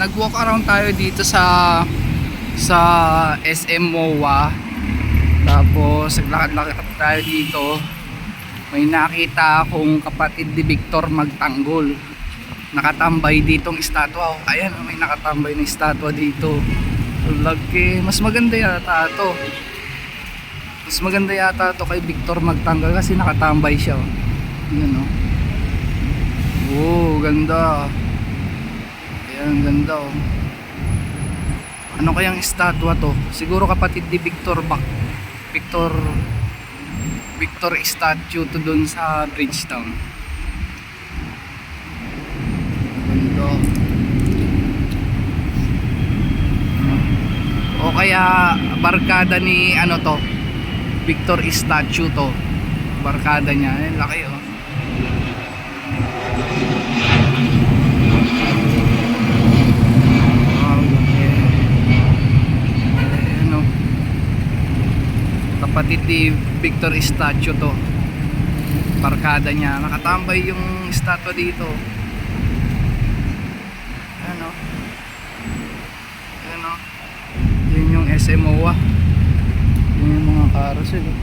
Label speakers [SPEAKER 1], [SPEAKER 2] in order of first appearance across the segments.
[SPEAKER 1] nag-walk around tayo dito sa sa SM MOA. Tapos naglakad-lakad tayo dito. May nakita akong kapatid ni Victor Magtanggol. Nakatambay ditong estatwa. Oh, ayan, may nakatambay na estatwa dito. Lagi, mas maganda yata to. Mas maganda yata to kay Victor Magtanggol kasi nakatambay siya. Oh. Yun oh. Oh, ganda. Ayan, ganda oh. Ano kayang estatwa to? Siguro kapatid ni Victor Bak Victor Victor statue to dun sa Bridgetown. Ganda. O kaya barkada ni ano to? Victor statue to. Barkada niya. Eh, laki oh. Wow, yeah. Ayan, oh. Kapatid ni Victor statue to. Barkada niya. Nakatambay yung statue dito. Ayan o. Ayan o. Yun yung SMOA. Yun yung mga carousel. oh.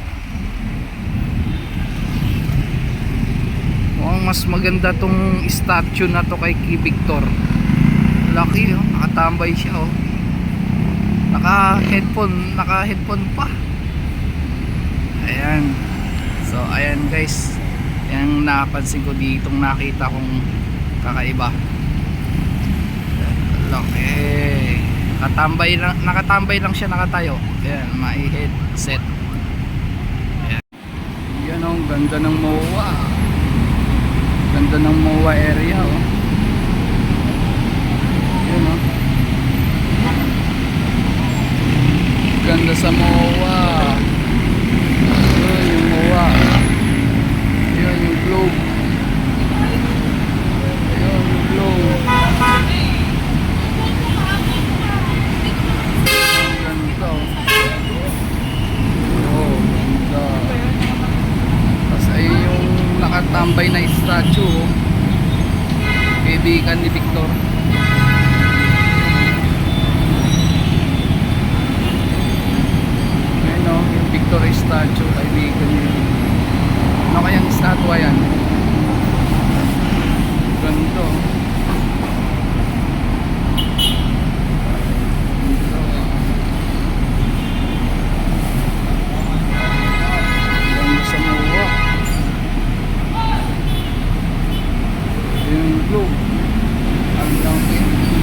[SPEAKER 1] Mukhang mas maganda tong statue na to kay Key Victor. Laki oh, nakatambay siya oh. Naka headphone, naka headphone pa. Ayan. So ayan guys. Yan napansin ko ditong nakita kong kakaiba. Laki. Nakatambay lang, nakatambay lang siya nakatayo. Ayan, may headset. Ayan. Yan oh, ganda ng MOA. Ganda ng MOA area oh. Yun oh. Ganda sa MOA. Yun yung MOA. Yun yung globe. Yun yung globe. Ganda oh. Oh, ganda. Tapos ayun yung nakatambay na statue oh. Kaibigan ni Victor. Ayun o, yung Victor statue, kaibigan niya. Ano kayang statue yan? yung globe ang ground